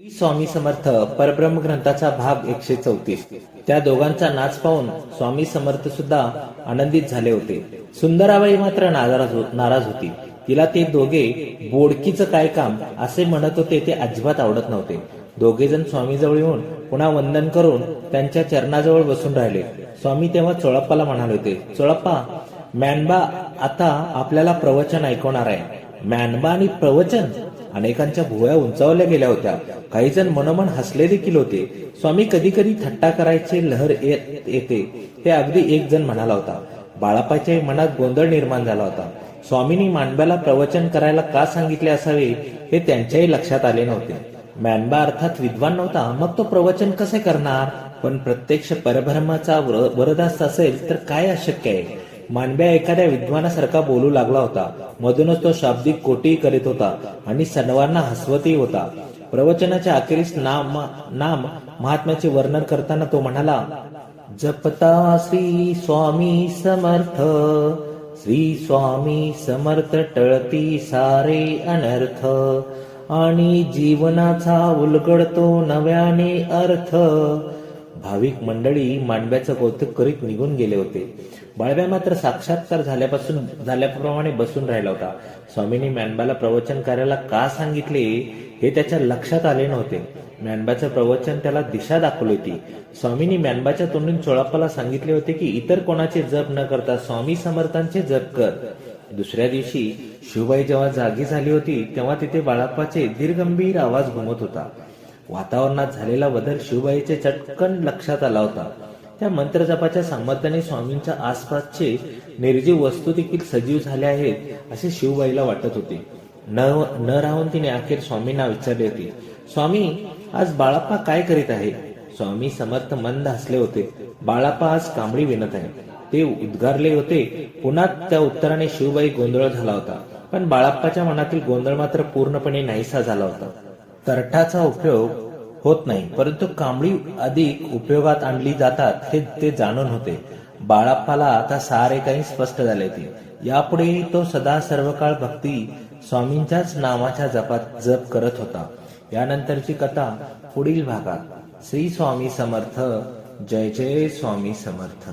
श्री स्वामी समर्थ परब्रह्म ग्रंथाचा भाग एकशे चौतीस. त्या दोघांचा नाच पाहून स्वामी समर्थ सुद्धा आनंदित झाले होते. सुंदराबाई मात्र नाराज नाराज होती. तिला ते दोघे बोडकीचं काय काम असे म्हणत होते ते अजिबात आवडत नव्हते. दोघे जण स्वामीजवळ येऊन पुन्हा वंदन करून त्यांच्या चरणाजवळ बसून राहिले. स्वामी तेव्हा चोळप्पाला म्हणाले होते चोळप्पा मॅनबा आता आपल्याला प्रवचन ऐकवणार आहे. मॅनबा आणि प्रवचन? अनेकांच्या भुवया उंचावल्या गेल्या होत्या. काही जण मनोमन हसले देखील होते. स्वामी कधी कधी थट्टा करायचे लहर येते हे अगदी एक जण म्हणाला होता. बाळापाच्या मनात गोंधळ निर्माण झाला होता. स्वामींनी मांडव्याला प्रवचन करायला का सांगितले असावे हे त्यांच्याही लक्षात आले नव्हते. मॅनबा अर्थात विद्वान नव्हता. मग तो प्रवचन कसे करणार? पण प्रत्यक्ष परब्रह्माचा वर- वरदास असेल तर काय अशक्य आहे? मानव्या एखाद्या विद्वानासारखा बोलू लागला होता. मधूनच तो शाब्दिक कोटी करीत होता आणि सर्वांना हसवतही होता. प्रवचनाच्या अखेरीस नाम नाम महात्म्याचे वर्णन करताना तो म्हणाला जपता श्री स्वामी समर्थ श्री स्वामी समर्थ टळती सारे अनर्थ आणि जीवनाचा उलगडतो नव्याने अर्थ भाविक मंडळी मांडव्याचं कौतुक करीत निघून गेले होते. बाळव्या मात्र साक्षात्कार झाल्यापासून झाल्याप्रमाणे बसून राहिला होता. स्वामींनी म्यानबाला प्रवचन करायला का सांगितले हे त्याच्या लक्षात आले नव्हते. म्यानबाचं प्रवचन त्याला दिशा दाखवली होती. स्वामींनी म्यानबाच्या तोंडून चोळाप्पाला सांगितले होते की इतर कोणाचे जप न करता स्वामी समर्थांचे जप कर. दुसऱ्या दिवशी शिवबाई जेव्हा जागी झाली होती तेव्हा तिथे बाळाप्पाचे दीर्घंभीर आवाज घुमत होता. वातावरणात झालेला बदल शिवबाईचे चटकन लक्षात आला होता. त्या मंत्रजपाच्या सामर्थ्याने स्वामींच्या आसपासचे निर्जीव वस्तू देखील सजीव झाल्या आहेत असे शिवबाईला वाटत होते. न न राहून तिने अखेर स्वामींना विचारले होते स्वामी आज बाळाप्पा काय करीत आहे? स्वामी समर्थ मंद हसले होते. बाळाप्पा आज कांबळी विणत आहे. ते उद्गारले होते. पुन्हा त्या उत्तराने शिवबाई गोंधळ झाला होता. पण बाळाप्पाच्या मनातील गोंधळ मात्र पूर्णपणे नाहीसा झाला होता. तरठाचा उपयोग होत नाही. परंतु कांबळी अधिक उपयोगात आणली जातात हे ते जाणून होते. बाळाप्पाला आता सारे काही स्पष्ट झाले होते यापुढे तो सदा सर्व काळ भक्ती स्वामींच्याच नावाच्या जपात जप करत होता. यानंतरची कथा पुढील भागात. श्री स्वामी समर्थ. जय जय स्वामी समर्थ.